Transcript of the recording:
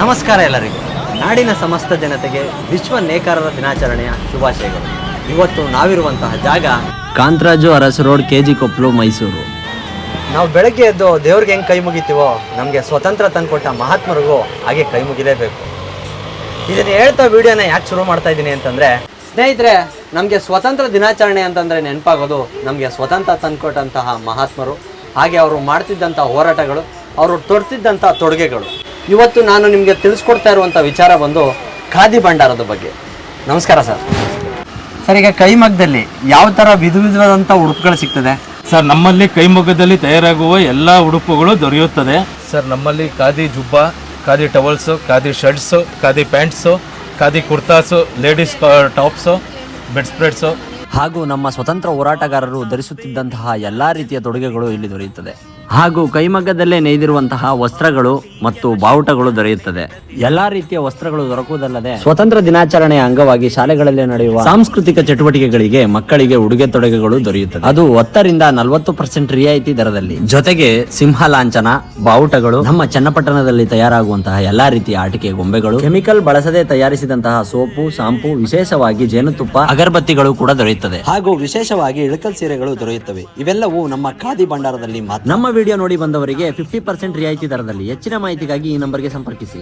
ನಮಸ್ಕಾರ ಎಲ್ಲರಿಗೂ. ನಾಡಿನ ಸಮಸ್ತ ಜನತೆಗೆ ವಿಶ್ವ ನೇಕಾರರ ದಿನಾಚರಣೆಯ ಶುಭಾಶಯಗಳು. ಇವತ್ತು ನಾವಿರುವಂತಹ ಜಾಗ Kantharaju Urs road K G Koppalu Mysuru. ನಾವು ಬೆಳಗ್ಗೆ ಎದ್ದು ದೇವ್ರಿಗೆ ಹೆಂಗೆ ಕೈ ಮುಗಿತೀವೋ ನಮಗೆ ಸ್ವತಂತ್ರ ತಂದುಕೊಟ್ಟ ಮಹಾತ್ಮರಿಗೂ ಹಾಗೆ ಕೈ ಮುಗಿಲೇಬೇಕು. ಇದನ್ನು ಹೇಳ್ತಾ ವಿಡಿಯೋನ ಯಾಕೆ ಶುರು ಮಾಡ್ತಾ ಇದ್ದೀನಿ ಅಂತಂದರೆ ಸ್ನೇಹಿತರೆ ನಮಗೆ ಸ್ವತಂತ್ರ ದಿನಾಚರಣೆ ಅಂತಂದರೆ ನೆನಪಾಗೋದು ನಮಗೆ ಸ್ವತಂತ್ರ ತಂದುಕೊಟ್ಟಂತಹ ಮಹಾತ್ಮರು ಹಾಗೆ ಅವರು ಮಾಡ್ತಿದ್ದಂಥ ಹೋರಾಟಗಳು ಅವರು ತೊಡ್ತಿದ್ದಂಥ ತೊಡುಗೆಗಳು. ಇವತ್ತು ನಾನು ನಿಮಗೆ ತಿಳಿಸ್ಕೊಡ್ತಾ ಇರುವಂಥ ವಿಚಾರ ಬಂದು ಖಾದಿ ಭಂಡಾರದ ಬಗ್ಗೆ. ನಮಸ್ಕಾರ ಸರ್. ಸರ್ ಈಗ ಕೈಮಗ್ಗದಲ್ಲಿ ಯಾವ ಥರ ವಿಧ ವಿಧವಾದಂಥ ಉಡುಪುಗಳು ಸಿಗ್ತದೆ? ಸರ್ ನಮ್ಮಲ್ಲಿ ಕೈಮಗ್ಗದಲ್ಲಿ ತಯಾರಾಗುವ ಎಲ್ಲ ಉಡುಪುಗಳು ದೊರೆಯುತ್ತದೆ. ಸರ್ ನಮ್ಮಲ್ಲಿ ಖಾದಿ ಜುಬ್ಬ khadi towels khadi shirts khadi pants khadi kurtas ladies tops bedspreads. ಹಾಗೂ ನಮ್ಮ ಸ್ವತಂತ್ರ ಹೋರಾಟಗಾರರು ಧರಿಸುತ್ತಿದ್ದಂತಹ ಎಲ್ಲ ರೀತಿಯ ತೊಡುಗೆಗಳು ಇಲ್ಲಿ ದೊರೆಯುತ್ತದೆ. ಹಾಗೂ ಕೈಮಗ್ಗದಲ್ಲೇ ನೇಯ್ದಿರುವಂತಹ ವಸ್ತ್ರಗಳು ಮತ್ತು ಬಾವುಟಗಳು ದೊರೆಯುತ್ತದೆ. ಎಲ್ಲಾ ರೀತಿಯ ವಸ್ತ್ರಗಳು ದೊರಕುವುದಲ್ಲದೆ ಸ್ವತಂತ್ರ ದಿನಾಚರಣೆಯ ಅಂಗವಾಗಿ ಶಾಲೆಗಳಲ್ಲಿ ನಡೆಯುವ ಸಾಂಸ್ಕೃತಿಕ ಚಟುವಟಿಕೆಗಳಿಗೆ ಮಕ್ಕಳಿಗೆ ಉಡುಗೆ ತೊಡುಗೆಗಳು ದೊರೆಯುತ್ತದೆ. ಅದು ಹತ್ತರಿಂದ ನಲವತ್ತು ಪರ್ಸೆಂಟ್ ರಿಯಾಯಿತಿ ದರದಲ್ಲಿ. ಜೊತೆಗೆ ಸಿಂಹ ಲಾಂಛನ ಬಾವುಟಗಳು ನಮ್ಮ ಚನ್ನಪಟ್ಟಣದಲ್ಲಿ ತಯಾರಾಗುವಂತಹ ಎಲ್ಲಾ ರೀತಿಯ ಆಟಿಕೆ ಗೊಂಬೆಗಳು ಕೆಮಿಕಲ್ ಬಳಸದೆ ತಯಾರಿಸಿದಂತಹ ಸೋಪು ಶಾಂಪು ವಿಶೇಷವಾಗಿ ಜೇನುತುಪ್ಪ ಅಗರಬತ್ತಿಗಳು ಕೂಡ ದೊರೆಯುತ್ತದೆ. ಹಾಗೂ ವಿಶೇಷವಾಗಿ ಇಳಕಲ್ ಸೀರೆಗಳು ದೊರೆಯುತ್ತವೆ. ಇವೆಲ್ಲವೂ ನಮ್ಮ ಖಾದಿ ಭಂಡಾರದಲ್ಲಿ ನಮ್ಮ ವಿಡಿಯೋ ನೋಡಿ ಬಂದವರಿಗೆ ಫಿಫ್ಟಿ ಪರ್ಸೆಂಟ್ ರಿಯಾಯಿತಿ ದರದಲ್ಲಿ ಹೆಚ್ಚಿನ ಮಾಹಿತಿಗಾಗಿ ಈ ನಂಬರ್ಗೆ ಸಂಪರ್ಕಿಸಿ.